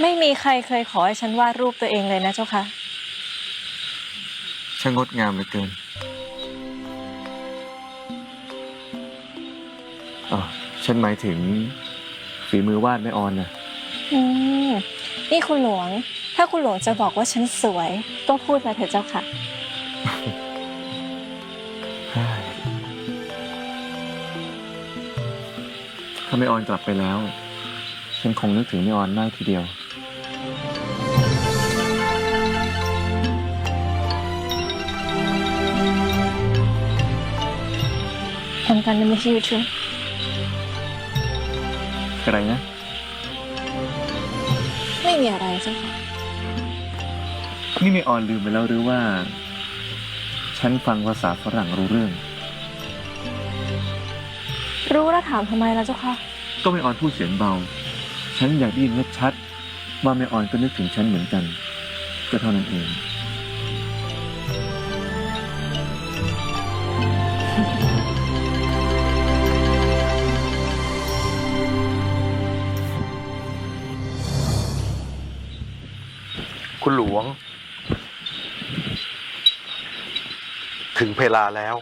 ไม่มีใครเคยขอให้ฉันวาดรูปตัวเองเลยนะเจ้าค่ะ ช่างงดงามเหลือเกินอ๋อฉันหมายถึงฝีมือวาดแม่ออนนะอืมนี่คุณหลวง ถ้าคุณหลวงจะบอกว่าฉันสวย ก็พูดมาเถอะเจ้าค่ะ ถ้าแม่ออนกลับไปแล้ว ฉันคงนึกถึงแม่ออนมากทีเดียว I'm gonna miss you too อะไรนะ ไม่มีอะไรเจ้าค่ะ นี่แม่ออนลืมไปแล้วหรือว่า ฉันฟังภาษาฝรั่งรู้เรื่อง รู้แล้วถามทำไมล่ะเจ้าค่ะ ก็แม่ออนพูดเสียงเบา ฉันอยากได้ยินชัดๆว่าแม่ออนก็นึกถึงฉันเหมือนกัน ก็เท่านั้นเอง คุณหลวง ถึงเวลาแล้ว